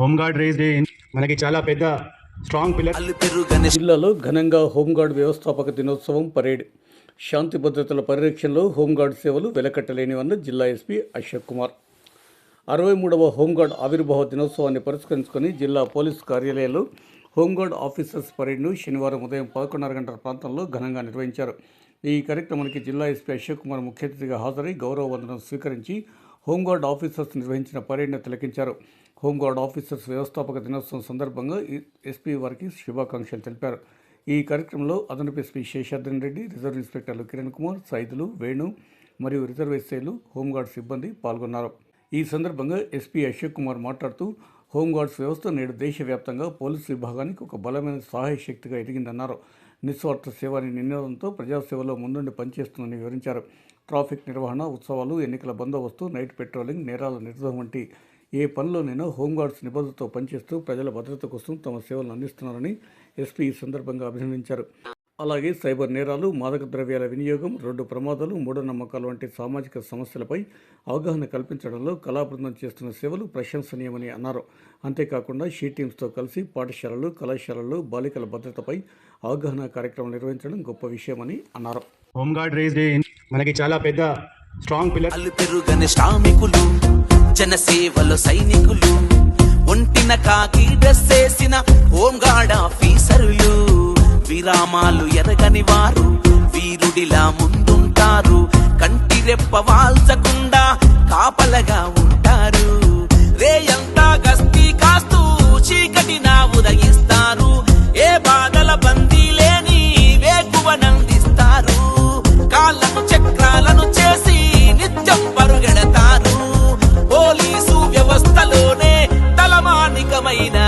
Home guard race day మనకి చాలా పెద్ద స్ట్రాంగ్ పిల్లర్ జిల్లాలో ఘనంగా హోంగార్డ్ వ్యవస్థాపక దినోత్సవం పరేడ్. శాంతి భద్రతల పరిరక్షణలో హోంగార్డ్ సేవలు వెలకట్టలేనివన్న జిల్లా ఎస్పీ అశోక్ కుమార్. అరవై మూడవ హోంగార్డ్ ఆవిర్భావ దినోత్సవాన్ని పురస్కరించుకొని జిల్లా పోలీసు కార్యాలయంలో హోంగార్డ్ ఆఫీసర్స్ పరేడ్ను శనివారం ఉదయం పదకొండున్నర గంటల ప్రాంతంలో ఘనంగా నిర్వహించారు. ఈ కార్యక్రమానికి జిల్లా ఎస్పీ అశోక్ కుమార్ ముఖ్య అతిథిగా హాజరై గౌరవ వందనం స్వీకరించి హోంగార్డ్ ఆఫీసర్స్ నిర్వహించిన పరేడ్ను తిలకించారు. హోంగార్డ్ ఆఫీసర్స్ వ్యవస్థాపక దినోత్సవం సందర్భంగా ఎస్పీ వారికి శుభాకాంక్షలు తెలిపారు. ఈ కార్యక్రమంలో అదనపు ఎస్పీ శేషాద్రి రెడ్డి రిజర్వ్ ఇన్స్పెక్టర్లు కిరణ్ కుమార్ సైదులు వేణు మరియు రిజర్వ్ ఎస్ఐలు హోంగార్డ్ సిబ్బంది పాల్గొన్నారు. ఈ సందర్భంగా ఎస్పీ అశోక్ కుమార్ మాట్లాడుతూ హోంగార్డ్స్ వ్యవస్థ నేడు దేశవ్యాప్తంగా పోలీసు విభాగానికి ఒక బలమైన సహాయ శక్తిగా ఎదిగిందన్నారు. నిస్వార్థ సేవ అనే నినాదంతో ప్రజాసేవలో ముందుండి పనిచేస్తుందని వివరించారు. ట్రాఫిక్ నిర్వహణ ఉత్సవాలు ఎన్నికల బందోబస్తు నైట్ పెట్రోలింగ్ నేరాల నిర్వహణ వంటి ఏ పనిలోనైనా హోంగార్డ్స్ నిబద్ధతతో పనిచేస్తూ ప్రజల భద్రత కోసం తమ సేవలను అందిస్తున్నారని ఎస్పీ ఈ సందర్భంగా అభినందించారు. అలాగే సైబర్ నేరాలు మాదక ద్రవ్యాల వినియోగం రోడ్డు ప్రమాదాలు మూఢనమ్మకాలు వంటి సామాజిక సమస్యలపై అవగాహన కల్పించడంలో కళాబృందం చేస్తున్న సేవలు ప్రశంసనీయమని అన్నారు. అంతేకాకుండా షీ టీమ్స్తో కలిసి పాఠశాలలు కళాశాలల్లో బాలికల భద్రతపై అవగాహన కార్యక్రమం నిర్వహించడం గొప్ప విషయమని అన్నారు. హోంగార్డ్ రేస్ డే మనకి చాలా పెద్ద స్ట్రాంగ్ పిల్లర్ అల్లు పెరుగని శ్రామికులు. జనసేవలో సైనికులు. ఒంటిన కాకి డ్రెస్ వేసిన హోంగార్డ్ ఆఫీసరులు. విరామాలు ఎరగని వారు వీరుడిలా ముందుంటారు. కంటిరెప్ప వాల్చకుండా కాపలగా baila